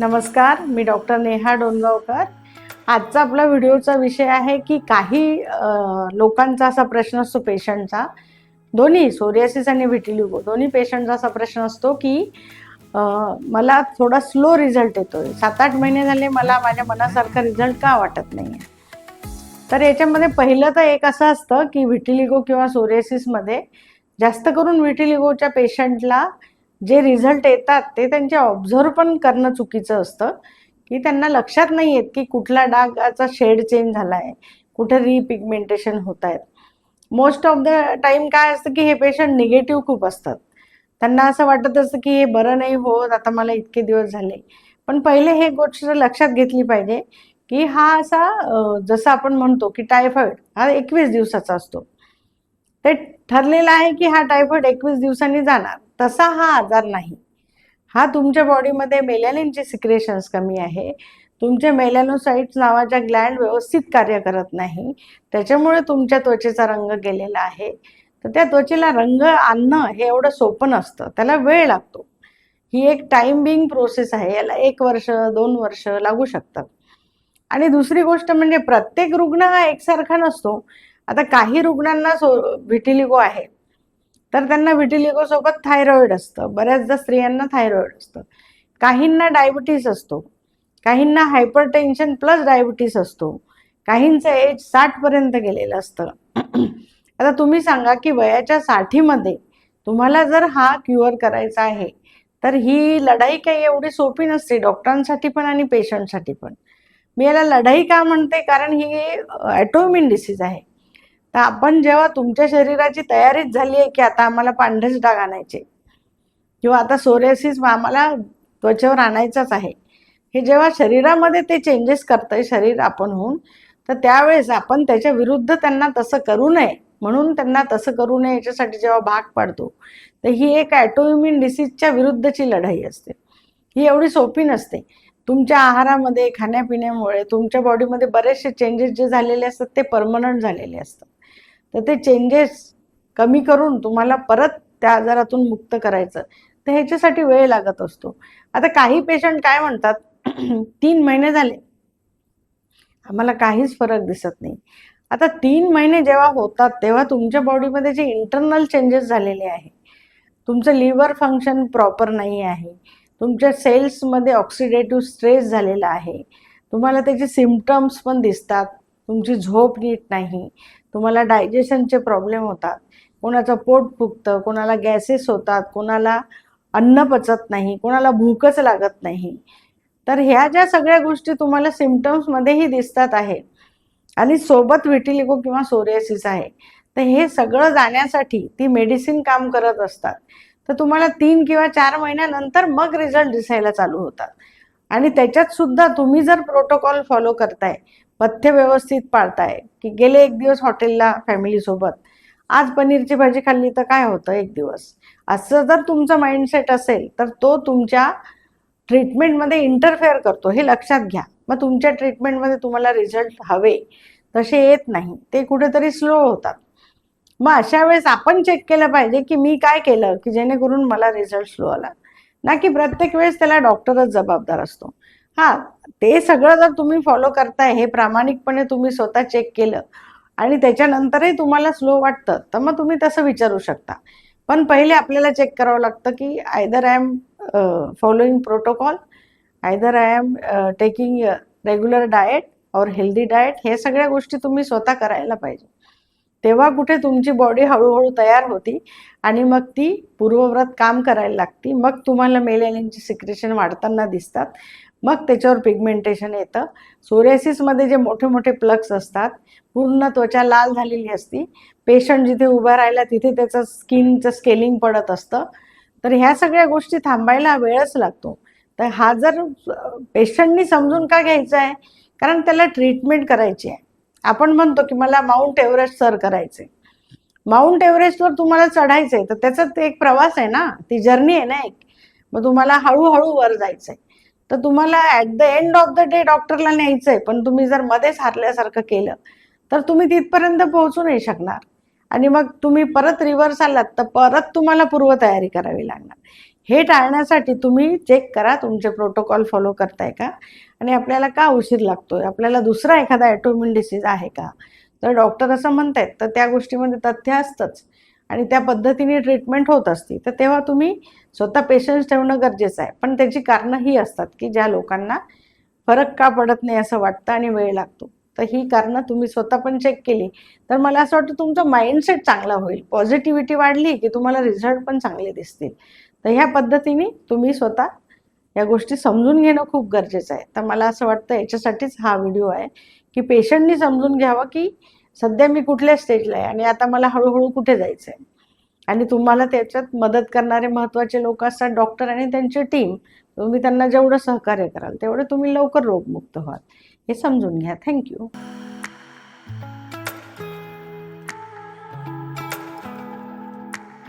नमस्कार मी डॉक्टर नेहा डोंगावकर आजचा आपला व्हिडिओचा विषय आहे की काही लोकांचा असा प्रश्न असतो पेशंटचा. दोन्ही सोरियासिस आणि विटिलिगो दोन्ही पेशंटचा असा प्रश्न असतो की मला थोडा स्लो रिझल्ट येतोय. सात आठ महिने झाले मला माझ्या मनासारखा रिझल्ट का वाटत नाही आहे तर याच्यामध्ये पहिलं तर एक असं असतं की व्हिटिलिगो किंवा सोरियासिसमध्ये जास्त करून व्हिटिलिगोच्या पेशंटला जे रिझल्ट येतात ते त्यांचे ऑब्झर्व पण करणं चुकीचं असतं. की त्यांना लक्षात नाही येत की कुठला डागाचा शेड चेंज झाला आहे कुठे रिपिगमेंटेशन होत आहेत मोस्ट ऑफ द टाईम काय असतं की हे पेशंट निगेटिव्ह खूप असतात. त्यांना असं वाटत असतं की हे बरं नाही होत आता मला इतके दिवस झाले. पण पहिले हे गोष्ट लक्षात घेतली पाहिजे की हा असा जसं आपण म्हणतो की टायफॉइड हा एकवीस दिवसाचा असतो. ते ठरलेलं आहे की हा टायफॉइड एकवीस दिवसांनी जाणार. तसा हा आजार नाही. हा तुमच्या बॉडीमध्ये मेलॅनिनचे सिक्रेशन्स कमी आहे. तुमचे मेलॅनोसाइट्स नावाच्या ग्लँड व्यवस्थित कार्य करत नाही. त्याच्यामुळे तुमच्या त्वचेचा रंग गेलेला आहे. तर त्या त्वचेला रंग आणणं हे एवढं सोपं नसतं. त्याला वेळ लागतो. ही एक टाइम बिंग प्रोसेस आहे. याला एक वर्ष दोन वर्ष लागू शकतात. आणि दुसरी गोष्ट म्हणजे प्रत्येक रुग्ण हा एकसारखा नसतो. आता काही रुग्णांना सो व्हिटिलिगो आहे. तर त्यांना व्हिटिलिगो सोबत थायरॉइड असतं. बऱ्याचदा स्त्रियांना थायरॉइड असतं. काहींना डायबिटीस असतो. काहींना हायपर टेन्शन प्लस डायबिटीस असतो. काहींचं एज साठपर्यंत गेलेलं असतं. आता तुम्ही सांगा की वयाच्या साठीमध्ये तुम्हाला जर हा क्युअर करायचा आहे तर ही लढाई काही एवढी सोपी नसते. डॉक्टरांसाठी पण आणि पेशंटसाठी पण. मी याला लढाई का म्हणते? कारण ही ॲटोमिन डिसीज आहे. तर आपण जेव्हा तुमच्या शरीराची तयारीच झाली आहे की आता आम्हाला पांढरेच डाग आणायचे किंवा आता सोरेसिस आम्हाला त्वचेवर आणायचाच आहे हे जेव्हा शरीरामध्ये ते चेंजेस करतंय शरीर आपण होऊन तर त्यावेळेस आपण त्याच्या विरुद्ध त्यांना तसं करू नये म्हणून त्यांना तसं करू नये याच्यासाठी जेव्हा भाग पाडतो तर ही एक ॲटोइम्युन डिसीजच्या विरुद्धची लढाई असते. ही एवढी सोपी नसते. तुमच्या आहारामध्ये खाण्यापिण्यामुळे तुमच्या बॉडीमध्ये बरेचसे चेंजेस जे झालेले असतात ते परमनंट झालेले असतात. तर ते चेंजेस कमी करून तुम्हाला परत त्या आजारातून मुक्त करायचं. तर ह्याच्यासाठी वेळ लागत असतो. आता काही पेशंट काय म्हणतात तीन महिने झाले. आम्हाला काहीच फरक दिसत नाही. आता तीन महिने जेव्हा होतात तेव्हा तुमच्या बॉडीमध्ये जे इंटरनल चेंजेस झालेले आहे. तुमचं लिव्हर फंक्शन प्रॉपर नाही आहे. तुमच्या सेल्समध्ये ऑक्सिडेटिव्ह स्ट्रेस झालेला आहे. तुम्हाला त्याचे सिमटम्स पण दिसतात. तुमची झोप नीट नाही तुम्हाला डायजेशनचे प्रॉब्लेम होतात कोणाचं पोट फुगतं कोणाला गॅसेस होतात कोणाला अन्न पचत नाही कोणाला भूकच लागत नाही. तर ह्या ज्या सगळ्या गोष्टी तुम्हाला सिमटम्समध्येही दिसतात आहेत आणि सोबत विटिलिगो किंवा सोरियासिस आहे तर हे सगळं जाण्यासाठी ती मेडिसिन काम करत असतात. तर तुम्हाला तीन किंवा चार महिन्यानंतर मग रिझल्ट दिसायला चालू होतात. आणि त्याच्यात सुद्धा तुम्ही जर प्रोटोकॉल फॉलो करताय पथ्य व्यवस्थित पाळताय. की गेले एक दिवस हॉटेलला फॅमिलीसोबत आज पनीरची भाजी खाल्ली तर काय होतं एक दिवस? असं जर तुमचं माइंडसेट असेल तर तो तुमच्या ट्रीटमेंटमध्ये इंटरफेअर करतो. हे लक्षात घ्या. मग तुमच्या ट्रीटमेंटमध्ये तुम्हाला रिझल्ट हवे. तसे येत नाही. ते कुठेतरी स्लो होतात. मग अशा वेळेस आपण चेक केलं पाहिजे की मी काय केलं की जेणेकरून मला रिझल्ट स्लो आला. ना की प्रत्येक वेळेस त्याला डॉक्टरच जबाबदार असतो. हां ते सगळं जर तुम्ही फॉलो करताय हे प्रामाणिकपणे तुम्ही स्वतः चेक केलं आणि त्याच्यानंतरही तुम्हाला स्लो वाटतं तर मग तुम्ही तसं विचारू शकता. पण पहिले आपल्याला चेक करावं लागतं की either I am following protocol either I am taking regular diet और हेल्दी डाएट हे सगळ्या गोष्टी तुम्ही स्वतः करायला पाहिजे. तेव्हा कुठे तुमची बॉडी हळूहळू तयार होती आणि मग ती पूर्वव्रत काम करायला लागती. मग तुम्हाला मेलॅनिनची सिक्रेशन वाढताना दिसतात. मग त्याच्यावर पिगमेंटेशन येतं. सोरियासिसमध्ये जे मोठे मोठे प्लग्स असतात पूर्ण त्वचा लाल झालेली असती. पेशंट जिथे उभा राहिला तिथे त्याचं स्किनचं स्केलिंग पडत असतं. तर ह्या सगळ्या गोष्टी थांबायला वेळच लागतो. तर हा जर पेशंटनी समजून का घ्यायचा आहे? कारण त्याला ट्रीटमेंट करायची आहे. आपण म्हणतो की मला माउंट एव्हरेस्ट सर करायचे. माउंट एव्हरेस्टवर तुम्हाला चढायचंय तर त्याचा ते एक प्रवास आहे ना ती जर्नी आहे ना एक. मग तुम्हाला हळूहळू वर जायचंय. तर तुम्हाला at the end of the day डॉक्टरला न्यायचंय पण तुम्ही जर मध्येच हारल्यासारखं केलं तर तुम्ही तिथपर्यंत पोहोचू नाही शकणार. आणि मग तुम्ही परत रिव्हर्स आलात तर परत तुम्हाला पूर्वतयारी करावी लागणार. हे टाळण्यासाठी तुम्ही चेक करा तुमचे प्रोटोकॉल फॉलो करताय का? आणि आपल्याला का उशीर लागतोय? आपल्याला दुसरा एखादा ॲटोमिन डिसीज आहे का? तर डॉक्टर असं म्हणतायत तर त्या गोष्टीमध्ये तथ्य असतंच. आणि त्या पद्धतीने ट्रीटमेंट होत असते. तर तेव्हा तुम्ही स्वतः पेशन्स ठेवणं गरजेचं आहे. पण त्याची कारणं ही असतात की ज्या लोकांना फरक का पडत नाही असं वाटतं आणि वेळ लागतो. तर ही कारणं तुम्ही स्वतः पण चेक केली. तर मला असं वाटतं तुमचा माइंडसेट चांगला होईल. पॉझिटिव्हिटी वाढली की तुम्हाला रिझल्ट पण चांगले दिसतील. तर ह्या पद्धतीने तुम्ही स्वतः या गोष्टी समजून घेणं खूप गरजेचं आहे. तर मला असं वाटतं याच्यासाठीच हा व्हिडिओ आहे की पेशंटनी समजून घ्यावं की सध्या मी कुठल्या स्टेजला आहे आणि आता मला हळूहळू कुठे जायचं आहे आणि तुम्हाला त्याच्यात मदत करणारे महत्त्वाचे लोक असतात डॉक्टर आणि त्यांची टीम तुम्ही त्यांना जेवढं सहकार्य कराल तेवढं तुम्ही लवकर रोगमुक्त व्हाल. हे समजून घ्या. थँक्यू